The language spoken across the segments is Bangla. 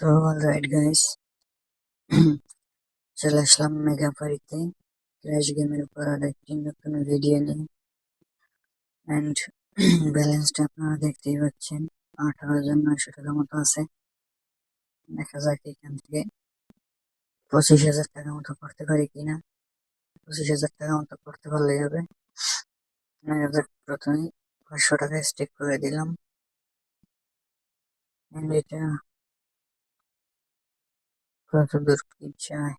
তো অলরাইট গাইস চলে আসলাম মেগা পারিতে ক্র্যাশ গেমের উপর আর একটি নতুন ভিডিও নিয়ে অ্যান্ড ব্যালেন্সটা আপনারা দেখতেই পাচ্ছেন, আঠারো হাজার নয়শো টাকা মতো আছে। দেখা যাক এখান থেকে পঁচিশ হাজার টাকা মতো করতে পারি কিনা। পঁচিশ হাজার টাকা মতো করতে দেখা যাক প্রথমেই পাঁচশো টাকা স্টেক করে দিলাম। এটা কত দূর কি চায়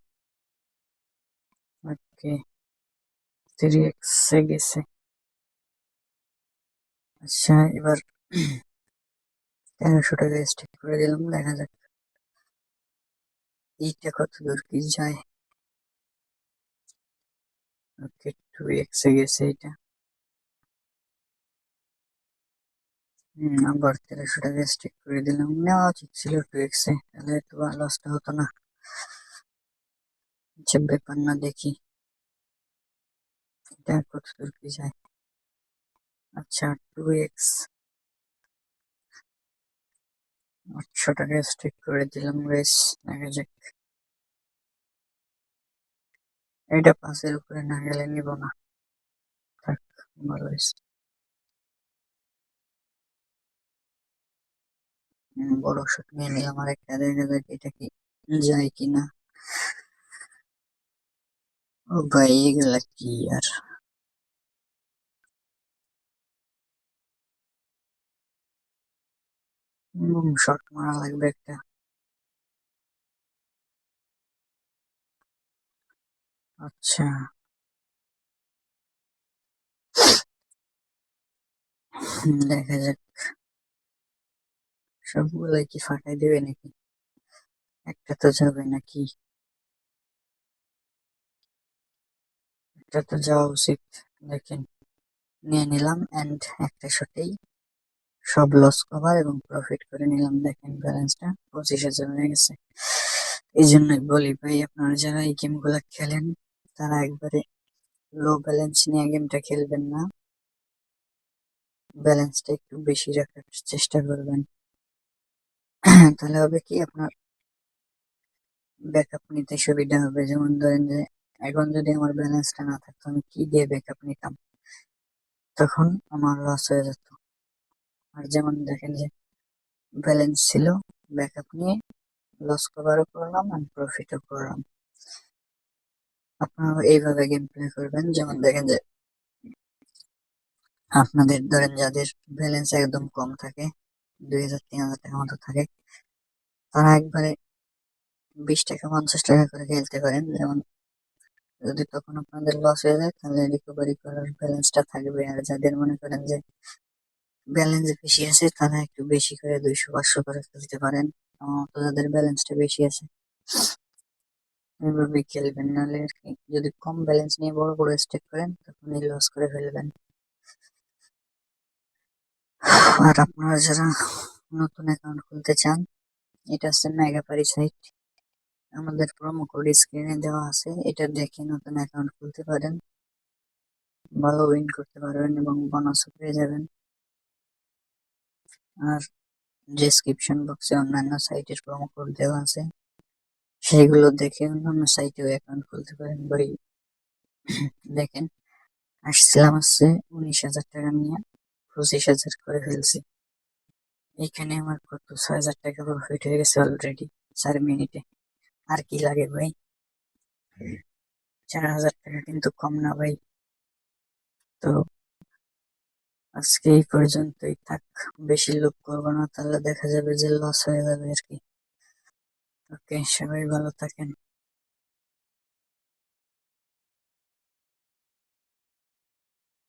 ওকে থ্রি এক্সে গেছে আচ্ছা এবার তেরোশো টাকা স্টেক করে দিলাম? দেখা যাক। এইটা কত দূর কি যায়? ওকে টু এক্সে গেছে এটা আবার তেরোশো টাকা স্টেক করে দিলাম। নেওয়া উচিত ছিল টু এক্সে তাহলে তো লসটা হতো না। আচ্ছা ব্যাপার না দেখি এটা কত দূর কি যায় আচ্ছা টু এক্স আটশো টাকা স্টেক করে দিলাম বেশ দেখা যাক এটা পাশের উপরে না গেলে নিব না থাক ভালো বড় শট নিয়ে নিলাম আর একটা দেখা যাক এটা কি যায় কিনা ও ভাই এগুলা কি আর শট মারা লাগবে একটা আচ্ছা দেখা যাক সবগুলাই কি ফাঁকাই দেবে নাকি একটা তো যাবে নাকি? একটা তো যাওয়া উচিত। দেখেন, নিয়ে নিলাম এন্ড একটা শটেই সব লস কভার এবং প্রফিট করে নিলাম। দেখেন ব্যালেন্সটা পঁচিশ হাজার হয়ে গেছে। এই জন্যই বলি ভাই, আপনারা যারা এই গেমগুলা খেলেন, তারা একবারে লো ব্যালেন্স নিয়ে গেমটা খেলবেন না। ব্যালেন্সটা একটু বেশি রাখার চেষ্টা করবেন। তাহলে হবে কি, আপনার ব্যাকআপ নিতে সুবিধা হবে। যেমন ধরেন যে, এখন যদি আমার ব্যালেন্সটা না থাকতো, আমি কি দিয়ে ব্যাকআপ নিতাম? তখন আমার লস হয়ে যেত। আর যেমন দেখেন যে ব্যালেন্স ছিল ব্যাকআপ নিয়ে লস কভারও করলাম আর প্রফিটও করলাম। আপনারা এইভাবে গেম প্লে করবেন। যেমন দেখেন যে, আপনাদের ধরেন যাদের ব্যালেন্স একদম কম থাকে, দুই হাজার, তিন হাজার টাকা মতো থাকে, তারা একবারে বিশ টাকা, পঞ্চাশ টাকা করে খেলতে পারেন। যেমন, যদি তখন আপনাদের লস হয়ে যায়, তাহলে রিকভারি করার ব্যালেন্সটা থাকবে। আর যাদের মনে করেন যে ব্যালেন্স বেশি আছে, তারা একটু বেশি করে দুইশো, পাঁচশো করে খেলতে পারেন। মতো যাদের ব্যালেন্সটা বেশি আছে এইভাবে খেলবেন। নাহলে আর কি, যদি কম ব্যালেন্স নিয়ে বড় বড় স্টেক করেন, তখন এই লস করে ফেলবেন। আর আপনারা যারা নতুন অ্যাকাউন্ট খুলতে চান, এটা হচ্ছে মেগাপারি সাইট আমাদের প্রোমো কোড স্ক্রিনে দেওয়া আছে। এটা দেখে নতুন অ্যাকাউন্ট খুলতে পারেন। ভালো উইন করতে পারবেন এবং বোনাসও পেয়ে যাবেন। আর ডেসক্রিপশন বক্সে অন্যান্য সাইটের প্রোমো কোড দেওয়া আছে। সেগুলো দেখে অন্যান্য সাইটেও অ্যাকাউন্ট খুলতে পারেন। বই দেখেন, আসছিলাম হচ্ছে উনিশ হাজার টাকা নিয়ে পঁচিশ হাজার করে ফেলছি। এখানে আমার কত? ছয় হাজার টাকা প্রফিট হয়ে গেছে অলরেডি চার মিনিটে আর কি লাগে ভাই? চার হাজার টাকা কিন্তু কম না ভাই। তো আজকে এই পর্যন্তই থাক বেশি লোক করব না তাহলে দেখা যাবে যে লস হয়ে যাবে আর কি। ওকে সবাই ভালো থাকেন।